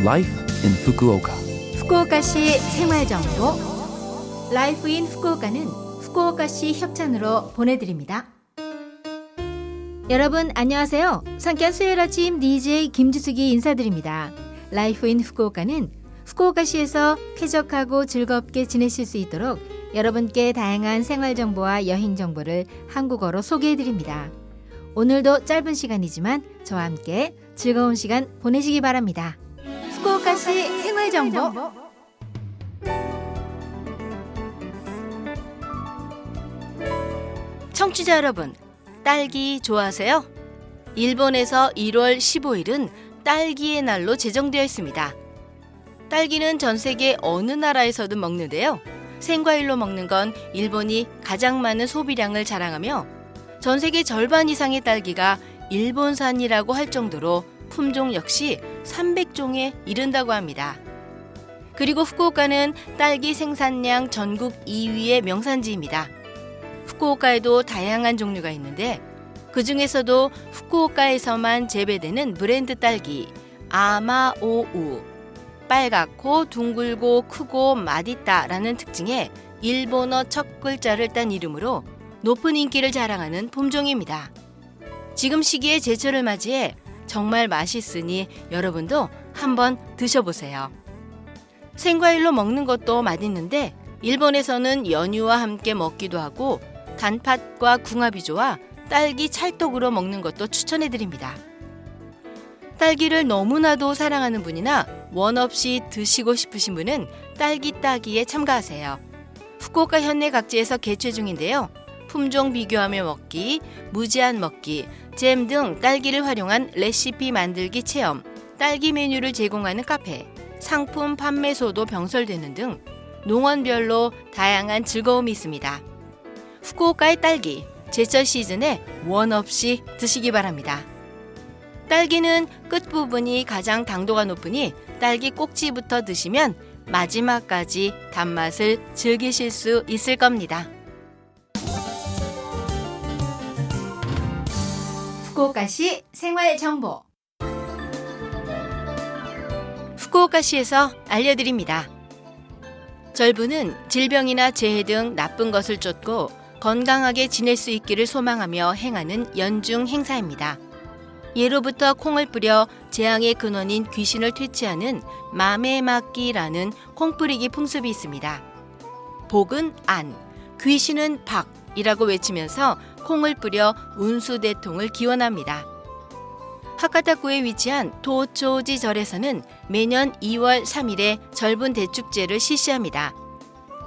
Life in Fukuoka. 후쿠오카시 생활정보 라이프 인 후쿠오카는 후쿠오카시 협찬으로 보내드립니다. 여러분 안녕하세요. 상쾌한 수요일 아침 DJ 김주숙이 인사드립니다. 라이프 인 후쿠오카는 후쿠오카시에서 쾌적하고 즐겁게 지내실 수 있도록 여러분께 다양한 생활 정보와 여행 정보를 한국어로 소개해 드립니다. 오늘도 짧은 시간이지만 저와 함께 즐거운 시간 보내시기 바랍니다. 후쿠오카시 생활 정보 청취자 여러분, 딸기 좋아하세요? 일본에서 1월 15일은 딸기의 날로 제정되어 있습니다. 딸기는 전 세계 어느 나라에서도 먹는데요. 생과일로 먹는 건 일본이 가장 많은 소비량을 자랑하며 전 세계 절반 이상의 딸기가 일본산이라고 할 정도로 품종 역시 300종에 이른다고 합니다. 그리고 후쿠오카는 딸기 생산량 전국 2위의 명산지입니다. 후쿠오카에도 다양한 종류가 있는데 그 중에서도 후쿠오카에서만 재배되는 브랜드 딸기 아마오우 빨갛고 둥글고 크고 맛있다라는 특징의 일본어 첫 글자를 딴 이름으로 높은 인기를 자랑하는 품종입니다. 지금 시기에 제철을 맞이해 정말 맛있으니 여러분도 한번 드셔보세요. 생과일로 먹는 것도 맛있는데 일본에서는 연유와 함께 먹기도 하고 단팥과 궁합이 좋아 딸기 찰떡으로 먹는 것도 추천해 드립니다. 딸기를 너무나도 사랑하는 분이나 원 없이 드시고 싶으신 분은 딸기 따기에 참가하세요. 후쿠오카 현내 각지에서 개최 중인데요. 품종 비교하며 먹기, 무제한 먹기, 잼 등 딸기를 활용한 레시피 만들기 체험, 딸기 메뉴를 제공하는 카페, 상품 판매소도 병설되는 등 농원별로 다양한 즐거움이 있습니다. 후쿠오카의 딸기, 제철 시즌에 원 없이 드시기 바랍니다. 딸기는 끝부분이 가장 당도가 높으니 딸기 꼭지부터 드시면 마지막까지 단맛을 즐기실 수 있을 겁니다. 후쿠오카시 생활 정보 후쿠오카시에서 알려드립니다. 절부는 질병이나 재해 등 나쁜 것을 쫓고 건강하게 지낼 수 있기를 소망하며 행하는 연중 행사입니다. 예로부터 콩을 뿌려 재앙의 근원인 귀신을 퇴치하는 마메막기라는 콩 뿌리기 풍습이 있습니다. 복은 안, 귀신은 박이라고 외치면서 콩을 뿌려 운수 대통을 기원합니다. 하카타쿠에 위치한 도초지 절에서는 매년 2월 3일에 절분 대축제를 실시합니다.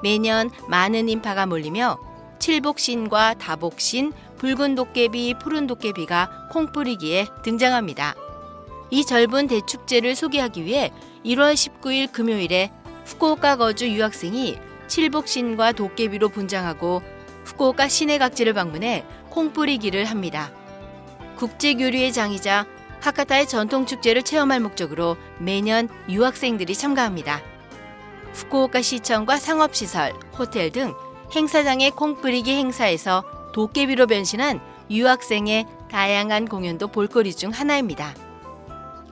매년 많은 인파가 몰리며 칠복신과 다복신, 붉은 도깨비, 푸른 도깨비가 콩뿌리기에 등장합니다. 이 절분 대축제를 소개하기 위해 1월 19일 금요일에 후쿠오카 거주 유학생이 칠복신과 도깨비로 분장하고 후쿠오카 시내 각지를 방문해 콩 뿌리기를 합니다. 국제 교류의 장이자 하카타의 전통 축제를 체험할 목적으로 매년 유학생들이 참가합니다. 후쿠오카 시청과 상업시설, 호텔 등 행사장의 콩 뿌리기 행사에서 도깨비로 변신한 유학생의 다양한 공연도 볼거리 중 하나입니다.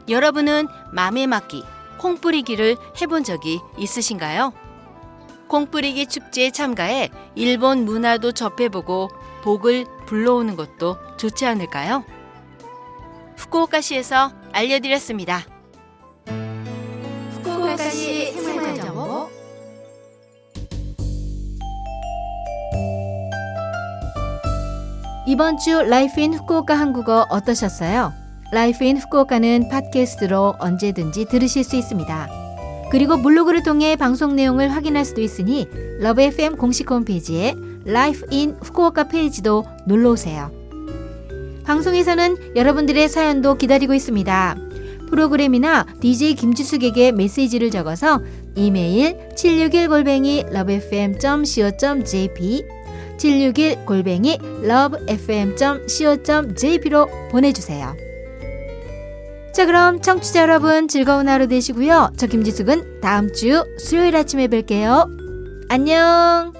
여러분은 맘에 맞기, 콩 뿌리기를 해본 적이 있으신가요? 콩뿌리기 축제에 참가해 일본 문화도 접해보고 복을 불러오는 것도 좋지 않을까요? 후쿠오카시에서 알려드렸습니다. 후쿠오카시 생활 정보 이번 주 라이프 인 후쿠오카 한국어 어떠셨어요? 라이프 인 후쿠오카는 팟캐스트로 언제든지 들으실 수 있습니다. 그리고 블로그를 통해 방송 내용을 확인할 수도 있으니 러브 FM 공식 홈페이지에 라이프 인 후쿠오카 페이지도 놀러 오세요. 방송에서는 여러분들의 사연도 기다리고 있습니다. 프로그램이나 DJ 김지숙에게 메시지를 적어서 이메일 761골뱅이 lovefm.co.jp 761골뱅이 lovefm.co.jp로 보내주세요. 자 그럼 청취자 여러분 즐거운 하루 되시고요. 저 김지숙은 다음 주 수요일 아침에 뵐게요. 안녕